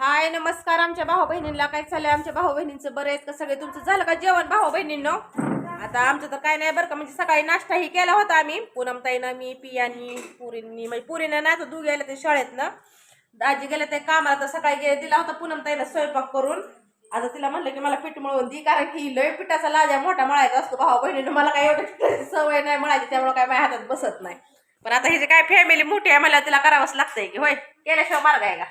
हाय नमस्कार आमच्या भाऊ बहिणींना काय चाललंय? आमच्या भाऊ बहिणींचं बरं आहेत का? सगळे तुमचं झालं का जेवण भाऊ बहिणींनो आता आमचं तर काय नाही बरं का. म्हणजे सकाळी नाश्ताही केला होता आम्ही. पूनमताईनं मी पियानी पुरींनी म्हणजे पुरीनं नाही तर दू गेल्या ते शाळेतनं. दाजी गेले ते कामाला तर सकाळी गेले दिला होता पूनमताईनं स्वयंपाक करून. आता तिला म्हणलं की मला पीठ मळून दी कारण की लय पिठाचा लाजा मोठा मळायचा असतो भाऊ बहिणीनं मला काय एवढं पिठाची सवय नाही मळायची त्यामुळे काय माझ्या हातात बसत नाही. पण आता ही काय फॅमिली मोठी आहे मला तिला करावंच लागतंय की होय? केल्याशिवाय मार्ग आहे का?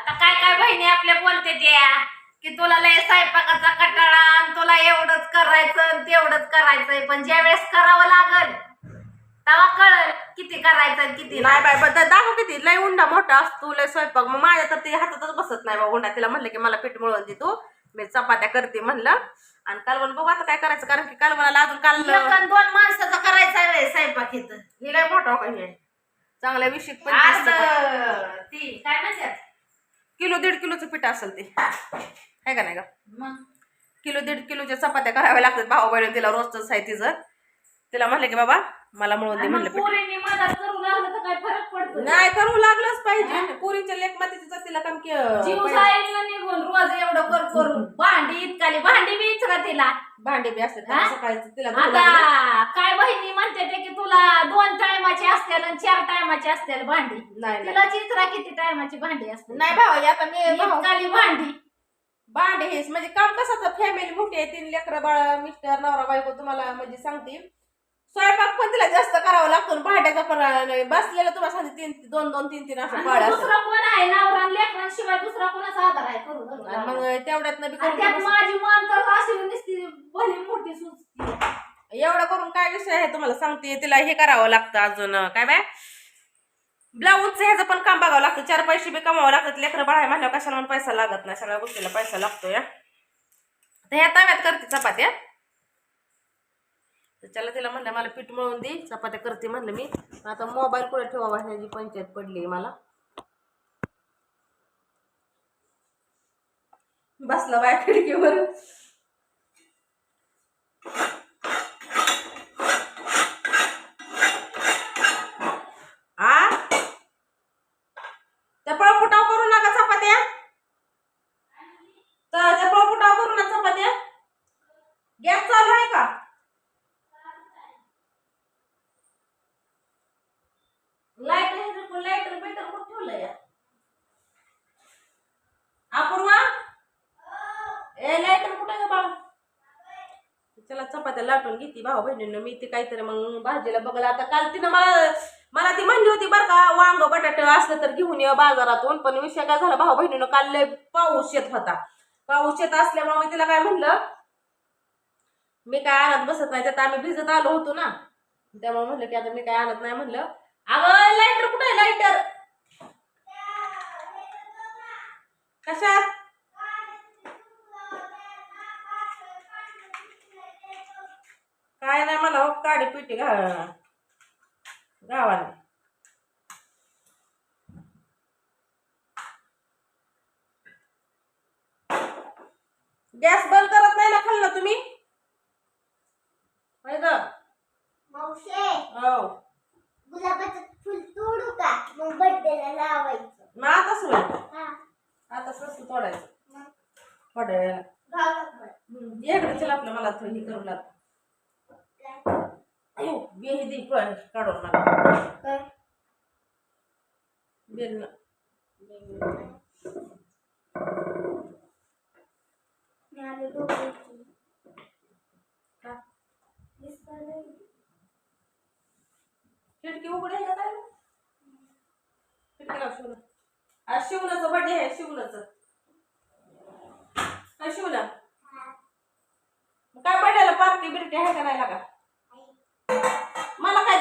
आता काय काय बहिणी आपल्या बोलते त्या? की तुला लय स्वयंपाकाचा कटाळा आणि तुला एवढंच करायचं तेवढंच करायचंय. पण ज्या वेळेस करावं लागल तेव्हा कळल किती करायचं किती नाही बायबद्दल दाखव किती. लय उंडा मोठा असतो लय स्वयंपाक. मग माझ्या तर ते हातातच बसत नाही मग उंडा तिला म्हणलं की मला पीठ मळून दे तू. मी चपात्या करते म्हणलं. आणि कालवण बघू आता काय करायचं कारण की कालवणाला अजून काल दोन माणसाचा करायचा आहे स्वयंपाक इथं. हे लय मोठा चांगल्या आज पंचवीस ती काय म्हणतात किलो दीड किलोचं पीठ असेल ते. आहे का नाही का किलो दीड किलोच्या चपात्या कराव्या लागतात. भाऊ बहिणी तिला रोजच आहे तिचं. तिला म्हणलं की बाबा मला म्हणलं पडतो? नाही करू लागलंच पाहिजे. पुरीच्या लेख मातीच्या तिला काम की जीव पहिलं- जाईल निघून रोज एवढं कर करून भांडी इतकाली भांडी बी इचरा तिला. भांडे बी असतात हा? सकाळी तिला. आता काय बहिणी म्हणते ते की तुला दोन टायमाची असतील आणि चार टायमाची असतील भांडी. नाही तिला चित्रा किती टायमाची भांडी असते नाही भाऊ आता मी भाऊ इतकाली भांडी. भांडे हेच म्हणजे काम कसं फॅमिली मोठी आहे तीन लेकरं बाळा मिस्टर नवरा बायको तुम्हाला म्हणजे सांगते स्वयंपाक पण तिला जास्त करावं लागतो भांड्याचा पण नाही. बसलेलं तुम्हाला सांगते तीन दोन दोन तीन तीन असं आणि पाळ मग असतात. दुसरा कोण आहे? नवरा आणि लेकरांशिवाय दुसरा कोणाचा आधार आहे? करू करू आणि मग. तेवढ्यात बी आणि त्यात करून माझी मान तर अशी नुसती भली मोठी सुचती. एवढं करून काय विषय आहे तुम्हाला सांगते तिला हे करावं लागतं अजून. काय बाय? ब्लाऊजचं ह्याचं पण काम बघावं लागतं. चार पैसे बी कमावं लागतात. लेकरं बाळा म्हणल्यावर कशाला पण पैसा लागत नाही? सगळ्या गोष्टीला पैसा लागतो या तर ह्या तव्यात करते चपात्या. तर चला तिला म्हणलं मला पीठ मळून दे चपात्या करते म्हणलं मी. आता मोबाईल कुठे ठेवावा? ह्याची पंचायत पडली मला. बसला बाय खिडकीवर. आ? त्या पळपुटाव करू नका चपात्या. तर त्या पळपुटाव करू ना चपात्या. गॅस चालू आहे का लाइट लाईटर बेटर कुठं ठेवलं या अपूर्वा ए लाईटर कुठे का बाळा चला चपात्या लाटून घेते भाऊ बहिणीनं मी ती काहीतरी मग भाजीला बघला. आता काल तिनं मला मला ती म्हणली होती बरं का वांग बटाटे असलं तर घेऊन ये बाजारातून पण विषय काय झाला भाऊ बहिणीनं काल लय पाऊस येत होता. पाऊस येत असल्यामुळे मी तिला काय म्हणलं मी काय आणत बसत नाही त्यात आम्ही भिजत आलो होतो ना. त्यामुळे म्हणलं की आता मी काय आणत नाही म्हणलं. अगं लायटर कुठे आहे कशात काय नाही मला हो काडी पिटी घा गावाने गॅस बंद करत नाही ना खाल्लं तुम्ही? हो. गुलाबाचं फुल तोडू का? मग बड्डेला लावायचं. मग आताच होय हा. आता स्वस्त तोडायचं. ये इकडे चल आपलं मला थोडी करू लाग. काय? दे पण काढून काय? बेल. खिडकी उघडी आहे का काय खिडकी लाव शिवला. आज शिवलाचं बर्थडे आहे शिवलाचं. काय शिवला. काय पार्टी बिर्टी आहे का नाही लागा?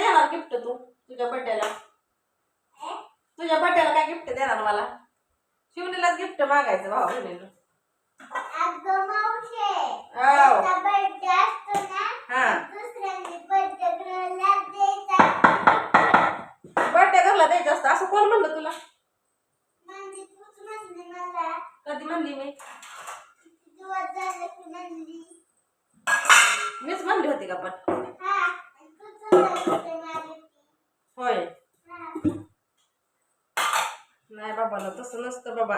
देणार गिफ्ट तू? तुझ्या बर्थडेला ए? तुझ्या बर्थडेला काय गिफ्ट देणार मला? शिवणीलाच गिफ्ट मागायचं भाऊ अगं मावशे आव. त्याचा birthday असतो ना हा दुसऱ्यांनी birthday girlला द्यायचा. बर्थडे घरला द्यायचं असतं असं कोण म्हणलं तुला म्हणजे तूच म्हणली मला कधी म्हणली मी किती दिवस झाले की म्हणली मीच म्हणली होती का पण हा आणि तूच म्हणली होती मला ती. होय हा. नाही नाही बाबाला तसं नसतं बाबा.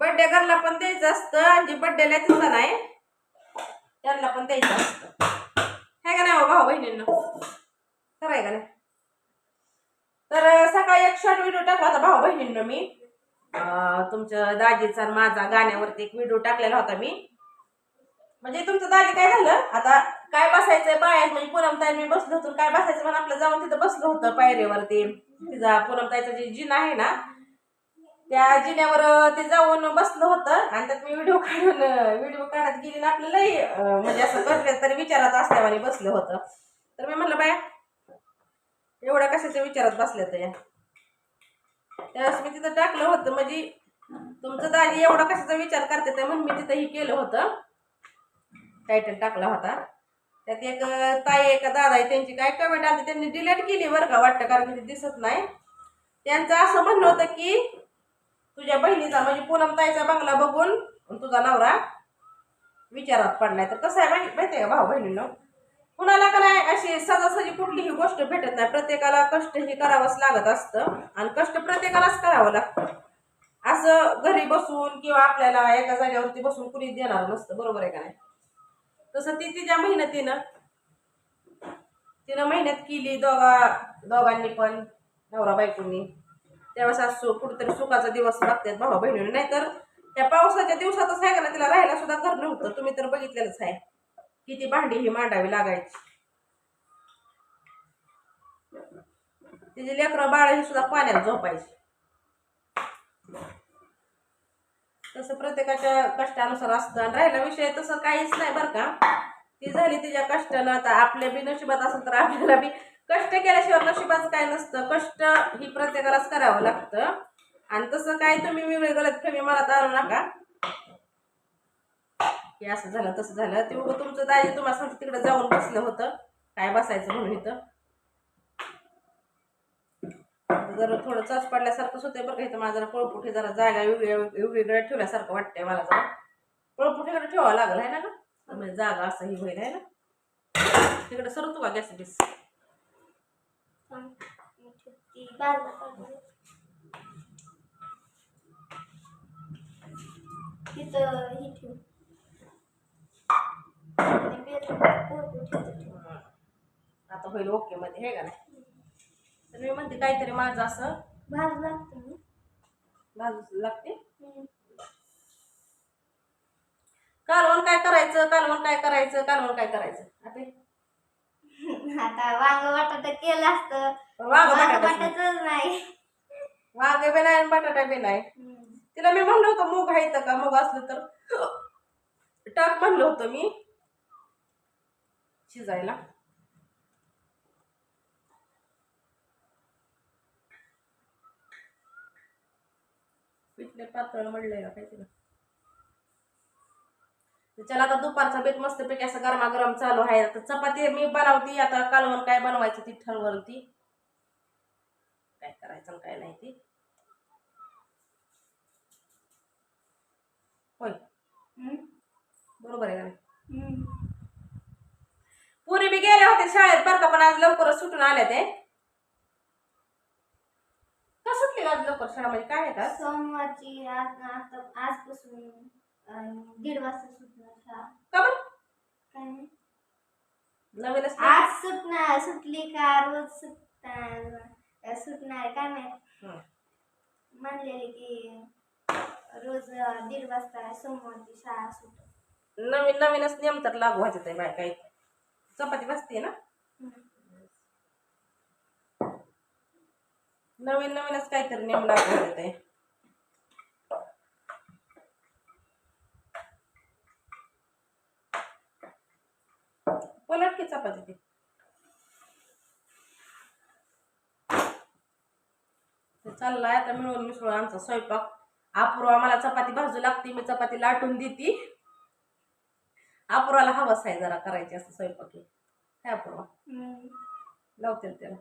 बर्थडे घरला पण द्यायचं असतं आणि जी बर्थडेला तिथं नाही. त्यांना पण द्यायचं असतं. आहे का नाही हो भाऊ बहिणींना? खरं आहे का नाही? तर सकाळी एक शॉर्ट व्हिडिओ टाकला होता भाऊ बहिणींना मी. तुमच्या दाजीचा आणि माझा गाण्यावरती एक व्हिडिओ टाकलेला होता मी. म्हणजे तुमचं दाजी काय झालं? आता काय बसायचंय बायात म्हणजे पूनमताई मी बसलो होतो काय बसायचं? म्हणून आपलं जाऊन तिथं बसलो होतं पायरीवरती तिचा पूनमताईचा जे जिन आहे ना त्या जिन्यावर ते जाऊन बसलं होतं. आणि त्यात मी व्हिडिओ काढून व्हिडिओ काढत गेली ना आपल्याला लई, म्हणजे असं कसल्या तरी विचारात असल्यावानी बसलं होतं. तर मी म्हटलं बाया एवढ्या कशाच्या विचारात बसल्या तर त्यावेळेस मी तिथं टाकलं होतं म्हणजे तुमचं दाजी एवढा कशाचा विचार करते ते म्हणून मी तिथं हे केलं होतं. टायटल टाकला होता. त्यात एक ताई एका दादा आहे त्यांची काय कमेंट आली त्यांनी डिलीट केली बरं का वाटतं कारण की ते दिसत नाही. त्यांचं असं म्हणणं होतं की तुझ्या बहिणीचा म्हणजे पूनम ताईचा बंगला बघून तुझा नवरा विचारात पडलाय. तर कसं आहे माहिती माहिती आहे का भाऊ बहिणीनं? कुणाला का नाही अशी सजासजी कुठलीही गोष्ट भेटत नाही. प्रत्येकाला कष्ट हे करावंच लागत असतं आणि कष्ट प्रत्येकालाच करावं लागतं. असं घरी बसून किंवा आपल्याला एका जागेवरती बसून कुणी देणार नसतं. बरोबर आहे का नाही? तसं ती तिच्या मेहनतीनं तिनं मेहनत केली दोघा दोघांनी पण नवरा बायकोंनी. त्यावेळेस आज सु कुठेतरी सुखाचा दिवस लागतात भावा बहिणीने. नाहीतर त्या पावसाच्या दिवसातच आहे का ना तिला राहायला सुद्धा घर नव्हतं. तुम्ही तर बघितलेलंच आहे. किती भांडी ही मांडावी लागायची. तिची लेकरं बाळ ही सुद्धा पाण्यात झोपायची. तसं प्रत्येकाच्या कष्टानुसार असतं. आणि राहिला विषय तसं काहीच नाही बरं का. ती झाली तिच्या कष्टानं आता आपल्या बी नशिबात असेल तर आपल्याला बी कष्ट केल्याशिवाय नशिबाचं काय नसतं. कष्ट ही प्रत्येकालाच करावं लागतं. आणि तसं काय तुम्ही वेगळे गलत कमी मला दारू नका. की असं झालं तसं झालं. ते तुमचं दाजी तुम्हाला सांगतो तिकडे जाऊन बसलं होतं. काय बसायचं म्हणून इथं. जरा थोडं चाच पडल्यासारखंच होतंय बरं का इथं माझं पळपुठे पळपुठी जरा जागा वेगळ्या वेगवेगळ्या ठेवल्यासारखं वाटतंय मला जरा. पळपुठीकडे ठेवावं लागलं आहे ना का म्हणजे जागा असं ही होईल आहे ना? तिकडे सरतो का गॅस बीस तिथं ही ठेव आता होईल ओके मध्ये हे का नाही? तर मी म्हणते काहीतरी माझं असं. भाजू लागते. ना. लागते कालवण काय करायचं? कालवण काय करायचं? कालवण काय करायचं? आता आता वांग बटाटा केलं असतं. वांग वांग बटाटा बटाटाच नाही. वांग बी नाही आणि बटाटा बी नाही. हम्म. तिला मी म्हणलं होतं मूग आहे इथं का? मूग असलं तर टाक म्हणलं होतं मी. शिजायला. पिठले पातळ म्हणलंय का काय तिला चला आता दुपारचा बेत मस्त पैकी असं गरमागरम चालू आहे. आता चपाती मी बनवती आता कालवण काय बनवायचं ती ठरवलती काय करायचं काय नाही ती. होय. बरोबर आहे हम्म. पुरी बी गेल्या होते शाळेत बरं का पण आज लवकरच सुटून आल्या ते. का सुटली आज लवकर शाळा? म्हणजे काय आहे का? सोमवारची आज आजपासून अं, दीड वाजता सुटणार का बरं? काय नाही? आज सुटणार सुटली का? रोज सुटणार सुटणार काय माहीत. म्हणलेले की रोज दीड वाजता सोमवारची शाळा सुट. नवीन नवीनच नियम तर लागू व्हायचे ते बाय काही. चपाती बसते ना? नवीन नवीनच काहीतरी नियम लागू व्हायचे ते पलट की चपाती ती. चाललाय आता मिळून मिसळून आमचा स्वयंपाक. अपूर्वा मला चपाती भाजू लागते मी चपाती लाटून देते. अपूर्वाला हवस आहे जरा करायची असं स्वयंपाक हे. काय अपूर्वा लावते त्याला.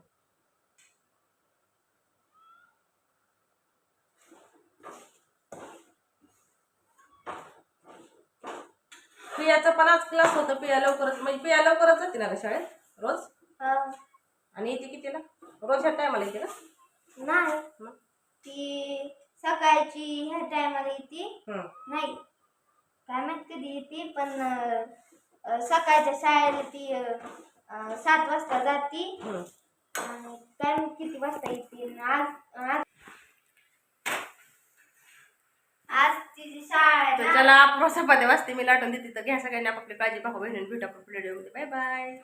पियाचा पण आज क्लास होता पिया लवकरच. म्हणजे पिया लवकरच जाते ना ग शाळेत? रोज? आणि येते कितीला रोज ह्या टायमाला येते ना? नाही. मग? ती सकाळची ह्या टायमाला येते. हं. नाही. काय माहीत कधी येते पण अं, अं, सकाळच्या शाळेला ती अं, अं, सात वाजता जाती. हं. आणि काय माहीत किती वाजता येते? आज आज आज तिची शाळा तर ना. चला आपण चपात्या वाजते मी लाटून देते. तर घ्या सगळ्यांनी आपापली काळजी भाऊ बहिणी भेटा आपल्या व्हिडिओमध्ये बाय बाय